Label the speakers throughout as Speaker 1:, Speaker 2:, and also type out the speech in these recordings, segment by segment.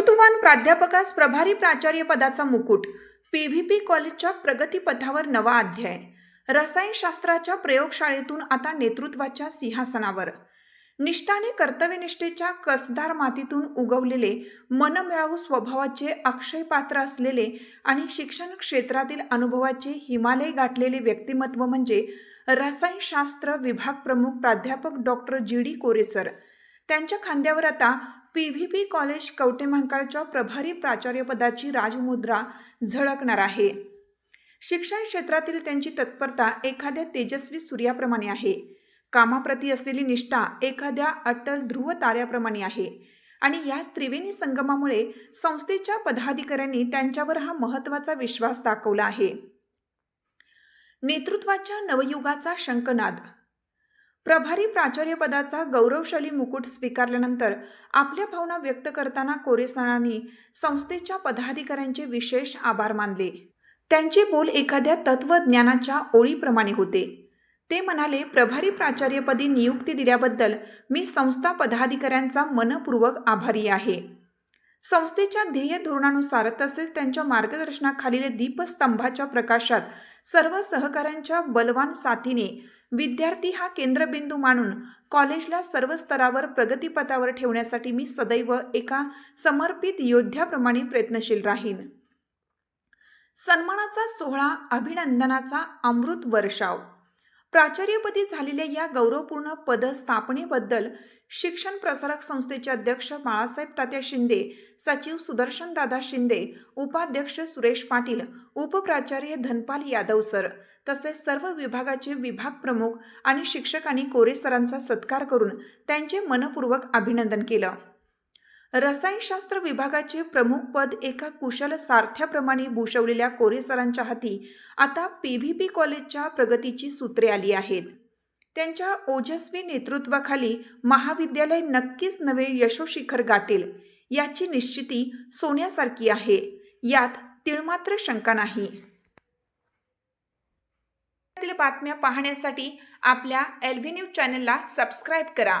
Speaker 1: कर्तृत्ववान प्राध्यापकास प्रभारी प्राचार्य पदाचा मुकुट पी व्ही पी कॉलेजच्या प्रगतीपथावर नवा अध्याय. रसायनशास्त्राच्या प्रयोगशाळेतून आता नेतृत्वाच्या सिंहासनावर. निष्ठाने कर्तव्यनिष्ठेच्या कसदार मातीतून उगवलेले मनमिळावू स्वभावाचे अक्षय पात्र असलेले आणि शिक्षण क्षेत्रातील अनुभवाचे हिमालय गाठलेले व्यक्तिमत्व म्हणजे रसायनशास्त्र विभाग प्रमुख प्राध्यापक डॉक्टर जी डी कोरेसर. त्यांच्या खांद्यावर आता पी व्ही पी कॉलेज कवटेमहांकाळच्या प्रभारी प्राचार्यपदाची राजमुद्रा झळकणार आहे. शिक्षण क्षेत्रातील त्यांची तत्परता एखाद्या तेजस्वी सूर्याप्रमाणे आहे. कामाप्रती असलेली निष्ठा एखाद्या अटल ध्रुव ताऱ्याप्रमाणे आहे. आणि या त्रिवेणी संगमामुळे संस्थेच्या पदाधिकाऱ्यांनी त्यांच्यावर हा महत्त्वाचा विश्वास दाखवला आहे. नेतृत्वाच्या नवयुगाचा शंकनाद प्रभारी प्राचार्यपदाचा गौरवशाली मुकुट स्वीकारल्यानंतर आपल्या भावना व्यक्त करताना कोरेसरांनी संस्थेच्या पदाधिकाऱ्यांचे विशेष आभार मानले. त्यांचे बोल एखाद्या तत्वज्ञानाच्या ओळीप्रमाणे होते. ते म्हणाले प्रभारी प्राचार्यपदी नियुक्ती दिल्याबद्दल मी संस्था पदाधिकाऱ्यांचा मनपूर्वक आभारी आहे. संस्थेच्या ध्येय धोरणानुसार तसेच त्यांच्या मार्गदर्शनाखालील दीपस्तंभाच्या प्रकाशात सर्व सहकाऱ्यांच्या बलवान साथीने विद्यार्थी हा केंद्रबिंदू मानून कॉलेजला सर्व स्तरावर प्रगतीपथावर ठेवण्यासाठी मी सदैव एका समर्पित योद्ध्याप्रमाणे प्रयत्नशील राहीन. सन्मानाचा सोहळा अभिनंदनाचा अमृत वर्षाव. प्राचार्यपदी झालेल्या या गौरवपूर्ण पदस्थापनेबद्दल शिक्षण प्रसारक संस्थेचे अध्यक्ष बाळासाहेब तात्या शिंदे सचिव सुदर्शन दादा शिंदे उपाध्यक्ष सुरेश पाटील उपप्राचार्य धनपाल यादव सर तसेच सर्व विभागाचे विभाग प्रमुख आणि शिक्षकांनी कोरे सरांचा सत्कार करून त्यांचे मनपूर्वक अभिनंदन केलं. रसायनशास्त्र विभागाचे प्रमुख पद एका कुशल सारथ्याप्रमाणे भूषवलेल्या कोरेसरांच्या हाती आता पी व्ही पी कॉलेजच्या प्रगतीची सूत्रे आली आहेत. त्यांच्या ओजस्वी नेतृत्वाखाली महाविद्यालय नक्कीच नवे यशोशिखर गाठेल याची निश्चिती सोन्यासारखी आहे. यात तिळमात्र शंका नाही. बातम्या पाहण्यासाठी आपल्या एल न्यूज चॅनलला सबस्क्राईब करा.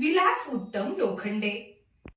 Speaker 2: विलास उत्तम लोखंडे.